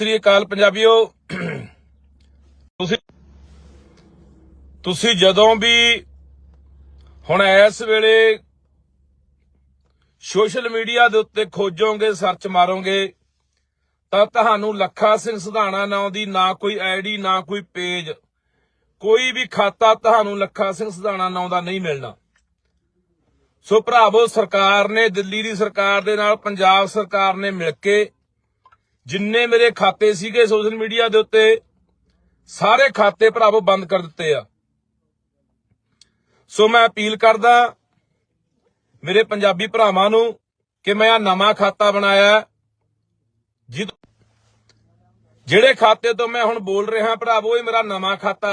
ਸ੍ਰੀ ਅਕਾਲ ਪੰਜਾਬੀਓ। ਤੁਸੀਂ ਤੁਸੀਂ ਜਦੋਂ ਵੀ ਹੁਣ ਇਸ ਵੇਲੇ ਸੋਸ਼ਲ ਮੀਡੀਆ ਦੇ ਉੱਤੇ ਖੋਜੋਗੇ, ਸਰਚ ਮਾਰੋਗੇ, ਤਾਂ ਤੁਹਾਨੂੰ ਲੱਖਾ ਸਿੰਘ ਸਿਧਾਣਾ ਨਾਂ ਦੀ ਨਾ ਕੋਈ ਆਈਡੀ, ਨਾ ਕੋਈ ਪੇਜ, ਕੋਈ ਵੀ ਖਾਤਾ ਤੁਹਾਨੂੰ ਲੱਖਾ ਸਿੰਘ ਸਿਧਾਣਾ ਨਾਂ ਦਾ ਨਹੀਂ ਮਿਲਣਾ। ਸੋ ਭਰਾਵੋ, ਸਰਕਾਰ ਨੇ, ਦਿੱਲੀ ਦੀ ਸਰਕਾਰ ਦੇ ਨਾਲ, ਪੰਜਾਬ ਸਰਕਾਰ ਨੇ ਮਿਲ ਕੇ ਜਿੰਨੇ ਮੇਰੇ ਖਾਤੇ ਸੀਗੇ ਸੋਸ਼ਲ ਮੀਡੀਆ ਦੇ ਉੱਤੇ ਸਾਰੇ ਖਾਤੇ ਭਰਾਵੋ ਬੰਦ ਕਰ ਦਿੱਤੇ ਆ। ਸੋ ਮੈਂ ਅਪੀਲ ਕਰਦਾ ਮੇਰੇ ਪੰਜਾਬੀ ਭਰਾਵਾਂ ਨੂੰ ਕਿ ਮੈਂ ਆ ਨਵਾਂ ਖਾਤਾ ਬਣਾਇਆ ਹੈ, ਜਿਹੜੇ ਖਾਤੇ ਤੋਂ ਮੈਂ ਹੁਣ ਬੋਲ ਰਿਹਾ ਭਰਾਵੋ ਇਹ ਮੇਰਾ ਨਵਾਂ ਖਾਤਾ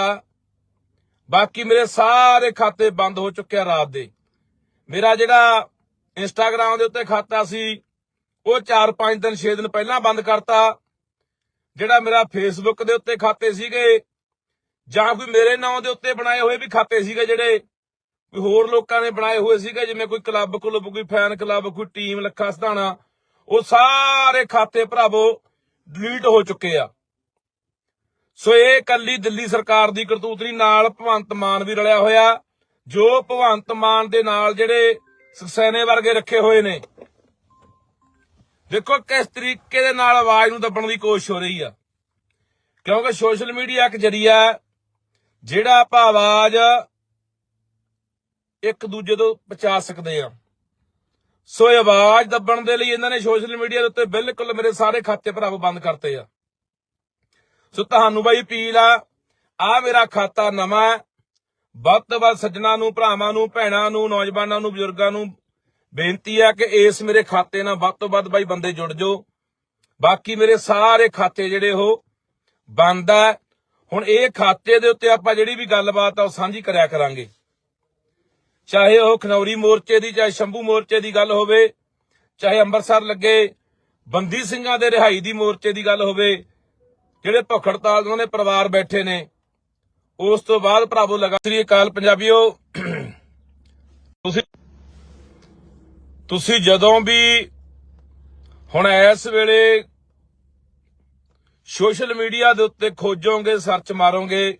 ਬਾਕੀ ਮੇਰੇ ਸਾਰੇ ਖਾਤੇ ਬੰਦ ਹੋ ਚੁੱਕੇ ਆ ਰਾਤ ਦੇ। ਮੇਰਾ ਜਿਹੜਾ ਇੰਸਟਾਗ੍ਰam ਦੇ ਉੱਤੇ ਖਾਤਾ ਸੀ ਉਹ 4-5 ਦਿਨ 6 ਦਿਨ ਪਹਿਲਾਂ ਬੰਦ ਕਰਤਾ। ਜਿਹੜਾ ਮੇਰਾ ਫੇਸਬੁੱਕ ਦੇ ਉੱਤੇ ਖਾਤੇ ਸੀਗੇ, ਜਾਂ ਕੋਈ ਮੇਰੇ ਨਾਮ ਦੇ ਉੱਤੇ ਬਣਾਏ ਹੋਏ ਵੀ ਖਾਤੇ ਸੀਗੇ ਜਿਹੜੇ, ਕੋਈ ਹੋਰ ਲੋਕਾਂ ਨੇ ਬਣਾਏ ਹੋਏ ਸੀਗੇ, ਜਿਵੇਂ ਕੋਈ ਕਲੱਬ ਕਲੁੱਬ, ਕੋਈ ਫੈਨ ਕਲੱਬ, ਕੋਈ ਟੀਮ ਲੱਖਾ ਸਧਾਣਾ, ਉਹ ਸਾਰੇ ਖਾਤੇ ਭਰਾਵੋ ਡਿਲੀਟ ਹੋ ਚੁੱਕੇ ਆ। ਸੋ ਇਹ ਕੱਲੀ ਦਿੱਲੀ ਸਰਕਾਰ ਦੀ ਕਰਤੂਤਰੀ ਨਾਲ ਭਗਵੰਤ ਮਾਨ ਵੀ ਰਲਿਆ ਹੋਇਆ, ਜੋ ਭਗਵੰਤ ਮਾਨ ਦੇ ਨਾਲ ਜਿਹੜੇ ਸਕਸੈਨੇ ਵਰਗੇ ਰੱਖੇ ਹੋਏ ਨੇ ਦੇਖੋ ਕਿਸ ਤਰੀਕੇ ਦੇ ਨਾਲ ਆਵਾਜ਼ ਨੂੰ ਦੱਬਣ ਦੀ ਕੋਸ਼ਿਸ਼ ਹੋ ਰਹੀ ਆ। ਕਿਉਂਕਿ ਸੋਸ਼ਲ ਮੀਡੀਆ ਇੱਕ ਜਰੀਆ ਜਿਹੜਾ ਆਪਾਂ ਆਵਾਜ਼ ਇੱਕ ਦੂਜੇ ਤੋਂ ਪਹੁੰਚਾ ਸਕਦੇ ਆ ਸੋ ਆਵਾਜ਼ ਦੱਬਣ ਦੇ ਲਈ ਇਹਨਾਂ ਨੇ ਸੋਸ਼ਲ ਮੀਡੀਆ ਦੇ ਉੱਤੇ ਬਿਲਕੁਲ ਮੇਰੇ ਸਾਰੇ ਖਾਤੇ ਭਰਾਵੋ ਬੰਦ ਕਰਤੇ ਆ। ਸੋ ਤੁਹਾਨੂੰ ਬਾਈ ਅਪੀਲ ਆ ਆ ਮੇਰਾ ਖਾਤਾ ਨਵਾਂ ਵੱਧ ਤੋਂ ਵੱਧ ਸੱਜਣਾ ਨੂੰ, ਭਰਾਵਾਂ ਨੂੰ, ਭੈਣਾਂ ਨੂੰ, ਨੌਜਵਾਨਾਂ ਨੂੰ, ਬਜ਼ੁਰਗਾਂ ਨੂੰ ਬੇਨਤੀ ਹੈ ਕਿ ਇਸ ਮੇਰੇ ਖਾਤੇ ਨਾਲ ਵੱਧ ਤੋਂ ਵੱਧ ਬਾਈ ਬੰਦੇ ਜੁੜ ਜਾਓ। ਬਾਕੀ ਮੇਰੇ ਸਾਰੇ ਖਾਤੇ ਜਿਹੜੇ ਉਹ ਬੰਦ ਆ। ਹੁਣ ਇਹ ਖਾਤੇ ਦੇ ਉੱਤੇ ਆਪਾਂ ਜਿਹੜੀ ਵੀ ਗੱਲਬਾਤ ਆ ਉਹ ਸਾਂਝੀ ਕਰਿਆ ਕਰਾਂਗੇ। ਚਾਹੇ ਉਹ ਖਨੌਰੀ ਮੋਰਚੇ ਦੀ, ਚਾਹੇ ਸ਼ੰਭੂ ਮੋਰਚੇ ਦੀ ਗੱਲ ਹੋਵੇ, ਚਾਹੇ ਅੰਮ੍ਰਿਤਸਰ ਲੱਗੇ, ਬੰਦੀ ਸਿੰਘਾਂ ਦੇ ਰਿਹਾਈ ਦੀ ਮੋਰਚੇ ਦੀ ਗੱਲ ਹੋਵੇ, ਜਿਹੜੇ ਭੁੱਖ ਹੜਤਾਲ ਉਹਨਾਂ ਦੇ ਪਰਿਵਾਰ ਬੈਠੇ ਨੇ, ਉਸ ਤੋਂ ਬਾਅਦ ਭਰਾਵੋ ਲਗਾ ਸ੍ਰੀ ਅਕਾਲ ਪੰਜਾਬੀਓ ਤੁਸੀਂ ਤੁਸੀਂ ਜਦੋਂ ਵੀ ਹੁਣ ਇਸ ਵੇਲੇ ਸੋਸ਼ਲ ਮੀਡੀਆ ਦੇ ਉੱਤੇ ਖੋਜੋਗੇ, ਸਰਚ ਮਾਰੋਗੇ,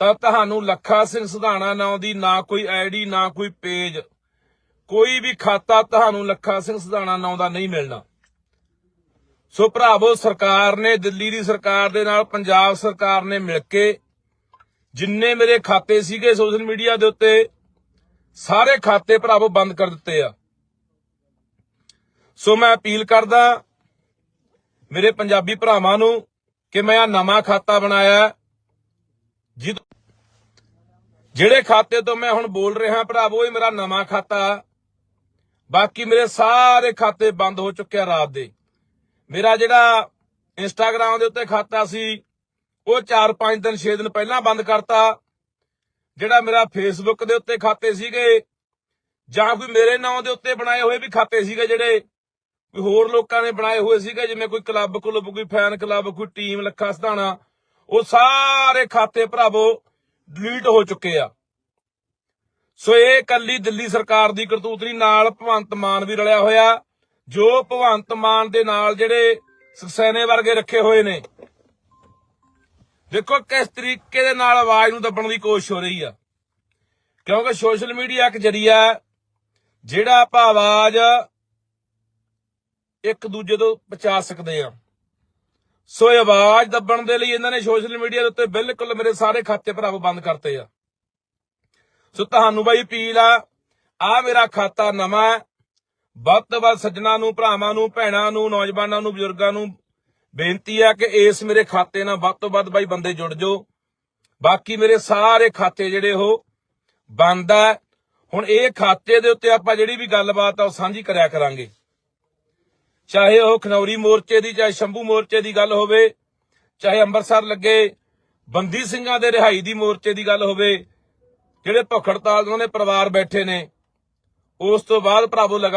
ਤਾਂ ਤੁਹਾਨੂੰ ਲੱਖਾ ਸਿੰਘ ਸਿਧਾਣਾ ਨਾਂ ਦੀ ਨਾ ਕੋਈ ਆਈਡੀ, ਨਾ ਕੋਈ ਪੇਜ, ਕੋਈ ਵੀ ਖਾਤਾ ਤੁਹਾਨੂੰ ਲੱਖਾ ਸਿੰਘ ਸਿਧਾਣਾ ਨਾਂ ਦਾ ਨਹੀਂ ਮਿਲਣਾ। ਸੋ ਭਰਾਵੋ, ਸਰਕਾਰ ਨੇ, ਦਿੱਲੀ ਦੀ ਸਰਕਾਰ ਦੇ ਨਾਲ, ਪੰਜਾਬ ਸਰਕਾਰ ਨੇ ਮਿਲ ਕੇ ਜਿੰਨੇ ਮੇਰੇ ਖਾਤੇ ਸੀਗੇ ਸੋਸ਼ਲ ਮੀਡੀਆ ਦੇ ਉੱਤੇ, ਸਾਰੇ ਖਾਤੇ ਭਰਾਵੋ ਬੰਦ ਕਰ ਦਿੱਤੇ ਆ। ਸੋ ਮੈਂ ਅਪੀਲ ਕਰਦਾ ਮੇਰੇ ਪੰਜਾਬੀ ਭਰਾਵਾਂ ਨੂੰ ਕਿ ਮੈਂ ਆ ਨਵਾਂ ਖਾਤਾ ਬਣਾਇਆ ਜਿਹੜੇ ਖਾਤੇ ਤੋਂ ਮੈਂ ਹੁਣ ਬੋਲ ਰਿਹਾ ਭਰਾਵੋ ਇਹ ਮੇਰਾ ਨਵਾਂ ਖਾਤਾ ਬਾਕੀ ਮੇਰੇ ਸਾਰੇ ਖਾਤੇ ਬੰਦ ਹੋ ਚੁੱਕੇ ਆ ਰਾਤ ਦੇ। ਮੇਰਾ ਜਿਹੜਾ ਇੰਸਟਾਗ੍ਰam ਦੇ ਉੱਤੇ ਖਾਤਾ ਸੀ, ਉਹ 4-5 ਦਿਨ 6 ਦਿਨ ਪਹਿਲਾਂ ਬੰਦ ਕਰਤਾ। ਜਿਹੜਾ ਮੇਰਾ ਫੇਸਬੁੱਕ ਦੇ ਉੱਤੇ ਖਾਤੇ ਸੀਗੇ, ਜਾਂ ਕੋਈ ਮੇਰੇ ਨਾਮ ਦੇ ਉੱਤੇ ਬਣਾਏ ਹੋਏ ਵੀ ਖਾਤੇ ਸੀਗੇ ਜਿਹੜੇ ਹੋਰ ਲੋਕਾਂ ਨੇ ਬਣਾਏ ਹੋਏ ਸੀਗੇ, ਜਿਵੇਂ ਕੋਈ ਕਲੱਬ ਕਲੁੱਬ, ਕੋਈ ਫੈਨ ਕਲੱਬ, ਕੋਈ ਟੀਮ, ਲੱਖਾ ਸਧਾਣਾ, ਉਹ ਸਾਰੇ ਖਾਤੇ ਭਰਾਵੋ ਡਿਲੀਟ ਹੋ ਚੁੱਕੇ ਆ। ਸੋ ਇਹ ਕੱਲੀ ਦਿੱਲੀ ਸਰਕਾਰ ਦੀ ਕਰਤੂਤਰੀ ਨਾਲ ਭਗਵੰਤ ਮਾਨ ਵੀ ਰਲਿਆ ਹੋਇਆ, ਜੋ ਭਗਵੰਤ ਮਾਨ ਦੇ ਨਾਲ ਜਿਹੜੇ ਸਕਸੈਨੇ ਵਰਗੇ ਰੱਖੇ ਹੋਏ ਨੇ। ਦੇਖੋ ਕਿਸ ਤਰੀਕੇ ਦੇ ਨਾਲ ਆਵਾਜ਼ ਨੂੰ ਦੱਬਣ ਦੀ ਕੋਸ਼ਿਸ਼ ਹੋ ਰਹੀ ਆ। ਕਿਉਂਕਿ ਸੋਸ਼ਲ ਮੀਡੀਆ ਇੱਕ ਜਰੀਆ ਜਿਹੜਾ ਆਪਾਂ ਆਵਾਜ਼ ਇੱਕ ਦੂਜੇ ਤੋਂ ਪਹੁੰਚਾ ਸਕਦੇ ਆ। ਸੋ ਆਵਾਜ਼ ਦੱਬਣ ਦੇ ਲਈ ਇਹਨਾਂ ਨੇ ਸੋਸ਼ਲ ਮੀਡੀਆ ਦੇ ਉੱਤੇ ਬਿਲਕੁਲ ਮੇਰੇ ਸਾਰੇ ਖਾਤੇ ਭਰਾਵੋ ਬੰਦ ਕਰਤੇ ਆ। ਸੋ ਤੁਹਾਨੂੰ ਬਾਈ ਅਪੀਲ ਆ ਆ ਮੇਰਾ ਖਾਤਾ ਨਵਾਂ ਵੱਧ ਤੋਂ ਵੱਧ ਸੱਜਣਾ ਨੂੰ, ਭਰਾਵਾਂ ਨੂੰ, ਭੈਣਾਂ ਨੂੰ, ਨੌਜਵਾਨਾਂ ਨੂੰ, ਬਜ਼ੁਰਗਾਂ ਨੂੰ ਬੇਨਤੀ ਆ ਕਿ ਇਸ ਮੇਰੇ ਖਾਤੇ ਨਾਲ ਵੱਧ ਤੋਂ ਵੱਧ ਬਾਈ ਬੰਦੇ ਜੁੜ ਜਾਓ। ਬਾਕੀ ਮੇਰੇ ਸਾਰੇ ਖਾਤੇ ਜਿਹੜੇ ਉਹ ਬੰਦ ਆ। ਹੁਣ ਇਹ ਖਾਤੇ ਦੇ ਉੱਤੇ ਆਪਾਂ ਜਿਹੜੀ ਵੀ ਗੱਲਬਾਤ ਆ ਉਹ ਸਾਂਝੀ ਕਰਿਆ ਕਰਾਂਗੇ। ਚਾਹੇ ਉਹ ਖਨੌਰੀ ਮੋਰਚੇ ਦੀ ਚਾਹੇ ਸ਼ੰਭੂ ਮੋਰਚੇ ਦੀ ਗੱਲ ਹੋਵੇ, ਚਾਹੇ ਅੰਮ੍ਰਿਤਸਰ ਲੱਗੇ, ਬੰਦੀ ਸਿੰਘਾਂ ਦੇ ਰਿਹਾਈ ਦੀ ਮੋਰਚੇ ਦੀ ਗੱਲ ਹੋਵੇ, ਜਿਹੜੇ ਭੁੱਖ ਹੜਤਾਲ ਉਹਨਾਂ ਦੇ ਪਰਿਵਾਰ ਬੈਠੇ ਨੇ, ਉਸ ਤੋਂ ਬਾਅਦ ਭਰਾਵੋ ਲਗਾ